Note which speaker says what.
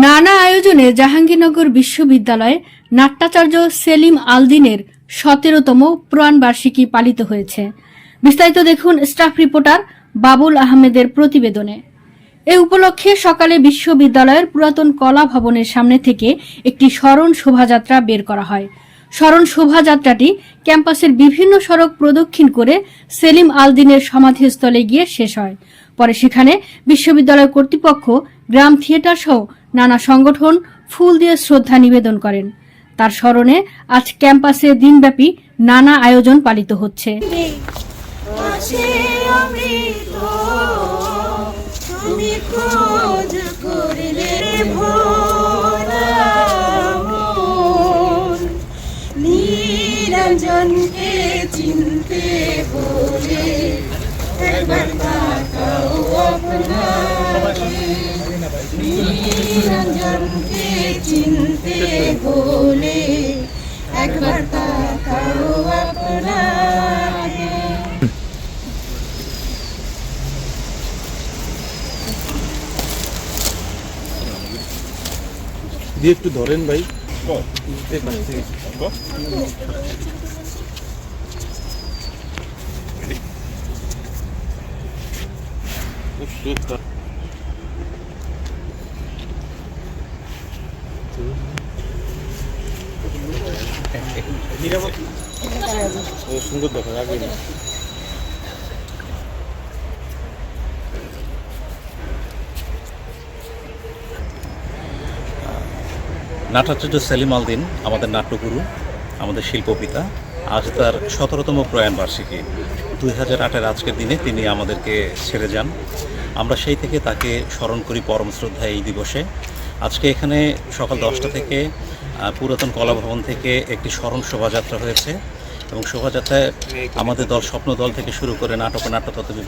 Speaker 1: নানা আয়োজনে জাহাঙ্গীরনগর বিশ্ববিদ্যালয়ে নাট্যাচার্য সেলিম আলদিনের সতেরোতম প্রয়াণবার্ষিকী পালিত হয়েছে। বিস্তারিত দেখুন স্টাফ রিপোর্টার বাবুল আহমেদের প্রতিবেদনে। এ উপলক্ষে সকালে বিশ্ববিদ্যালয়ের পুরাতন কলা ভবনের সামনে থেকে একটি স্মরণ শোভাযাত্রা বের করা হয়। স্মরণ শোভাযাত্রাটি ক্যাম্পাসের বিভিন্ন সড়ক প্রদক্ষিণ করে সেলিম আলদিনের সমাধিস্থলে গিয়ে শেষ হয়। পরে সেখানে বিশ্ববিদ্যালয় কর্তৃপক্ষ, গ্রাম থিয়েটার সহ নানা সংগঠন ফুল দিয়ে শ্রদ্ধা নিবেদন করেন। তার স্মরণে আজ ক্যাম্পাসে দিনব্যাপী নানা আয়োজন পালিত হচ্ছে।
Speaker 2: চিনতে বলে নিরঞ্জনকে চিনতে বলে একবার তাকাও আপনাকে
Speaker 3: দিয়ে একটু ধরেন ভাই ও, সুন্দর দেখো আগে না।
Speaker 4: নাট্যাচার্য সেলিম আলদিন, আমাদের নাট্যগুরু, আমাদের শিল্পপিতা। আজ তার সতেরোতম প্রয়াণ বার্ষিকী। দুই হাজার আটের আজকের দিনে তিনি আমাদেরকে ছেড়ে যান। আমরা সেই থেকে তাকে স্মরণ করি পরম শ্রদ্ধা এই দিবসে। আজকে এখানে সকাল দশটা থেকে পুরাতন কলাভবন থেকে একটি স্মরণ শোভাযাত্রা হয়েছে এবং শোভাযাত্রায় আমাদের দল স্বপ্ন দল থেকে শুরু করে নাটক নাট্যতত্ত্ব